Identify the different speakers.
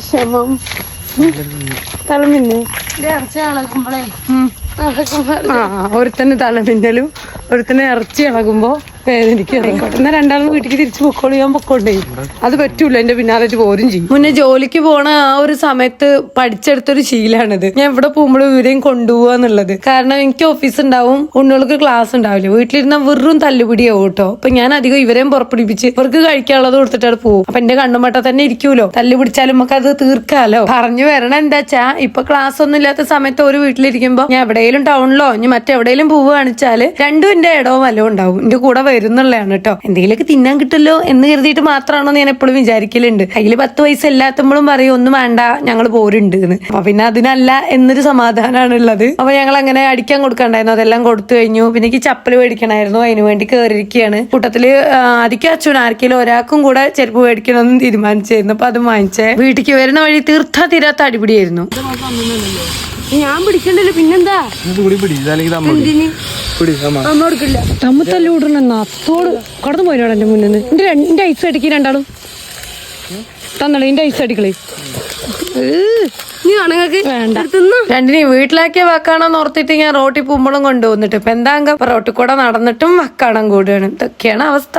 Speaker 1: വിഷമം. തലമിന്നെ
Speaker 2: ഇറച്ചി ഇളകുമ്പോഴേ
Speaker 1: ആ ഒരുത്തന് തലമിന്നലും ഒരുത്തന് ഇറച്ചി ഇളകുമ്പോ വേദനിക്കും എന്നാ രണ്ടാളും വീട്ടിലേക്ക് തിരിച്ചു പൊക്കോളൂ. ഞാൻ പൊക്കോണ്ടേ. അത് പറ്റൂല. എന്റെ പിന്നാലെ പോരും ചെയ്യും. മുന്നേ ജോലിക്ക് പോണ ആ ഒരു സമയത്ത് പഠിച്ചെടുത്തൊരു ശീലാണിത്. ഞാൻ എവിടെ പോകുമ്പോൾ ഇവരെയും കൊണ്ടുപോവാന്നുള്ളത് കാരണം എനിക്ക് ഓഫീസ് ഉണ്ടാവും. ഉണ്ണുകൾക്ക് ക്ലാസ് ഉണ്ടാവില്ല. വീട്ടിലിരുന്ന വെറും തല്ലുപിടിയാവും കേട്ടോ. അപ്പൊ ഞാൻ അധികം ഇവരെയും പുറപ്പെടുപ്പിച്ച് ഇവർക്ക് കഴിക്കാനുള്ളത് കൊടുത്തിട്ടാണ് പോകും അപ്പൊ എന്റെ കണ്ണുമട്ട തന്നെ ഇരിക്കൂലോ. തല്ലുപിടിച്ചാലും നമുക്ക് അത് തീർക്കാലോ. പറഞ്ഞു വരണം എന്താ വെച്ചാ ഇപ്പൊ ക്ലാസ് ഒന്നും ഇല്ലാത്ത സമയത്ത് ഒരു വീട്ടിലിരിക്കുമ്പോ ഞാൻ എവിടെയെങ്കിലും ടൗണിലോ ഇനി മറ്റെവിടെയെങ്കിലും പോവുകയാണെച്ചാൽ രണ്ടും എന്റെ ഇടവും വല്ലതും ഉണ്ടാവും. എന്റെ കൂടെ വരുന്നുള്ളതാണ് കേട്ടോ. എന്തെങ്കിലുമൊക്കെ തിന്നാൻ കിട്ടുമല്ലോ എന്ന് കരുതിയിട്ട് മാത്രമാണോ ഞാൻ എപ്പോഴും വിചാരിക്കലുണ്ട്. കയ്യിൽ പത്ത് പൈസ ഇല്ലാത്തപ്പോഴും പറയും ഒന്നും വേണ്ട ഞങ്ങൾ പോരുണ്ട് എന്ന്. അപ്പൊ പിന്നെ അതിനല്ല എന്നൊരു സമാധാനമാണ് ഉള്ളത് അപ്പൊ ഞങ്ങൾ അങ്ങനെ അടിക്കാൻ കൊടുക്കണ്ടായിരുന്നു. അതെല്ലാം കൊടുത്തു കഴിഞ്ഞു. പിന്നെ എനിക്ക് ചപ്പൽ മേടിക്കണമായിരുന്നു. അതിന് വേണ്ടി കയറിയിരിക്കുകയാണ് കൂട്ടത്തിൽ ആദ്യം അച്ഛൻ ആർക്കെങ്കിലും ഒരാൾക്കും കൂടെ ചെരുപ്പ് മേടിക്കണമെന്ന് തീരുമാനിച്ചായിരുന്നു. അപ്പൊ അത് വാങ്ങിച്ചേ. വീട്ടിലേക്ക് വരുന്ന വഴി തീർത്താ തീരാത്ത അടിപിടിയായിരുന്നു. ഞാൻ പിടിക്കണ്ടല്ലോ. പിന്നെന്താ?
Speaker 3: കൂടി പിടി അല്ലെങ്കിൽ തമ്മ പിടി തമ്മ
Speaker 1: അമ്മ കൊടുക്കില്ല തമ്മ തല്ലൂടണെന്നാ അത്തോട് കടന്നു പോയിനോട് എന്റെ മുന്നിൽ നിന്ന് എന്റെ ഐസ് അടിക്ക് രണ്ടാളും. തന്നളെ എന്റെ ഐസ് അടിക്കളേ വേണ്ട. രണ്ടിനെ വീട്ടിലാക്കിയ വക്കാണെന്ന് ഓർത്തിട്ട് ഞാൻ റോട്ടിൽ പോകുമ്പോഴും കൊണ്ടുവന്നിട്ട്. ഇപ്പൊ എന്താ റോട്ടിൽ കൂടെ നടന്നിട്ടും വക്കാണം കൂടുകയാണ് ഇതൊക്കെയാണ് അവസ്ഥ.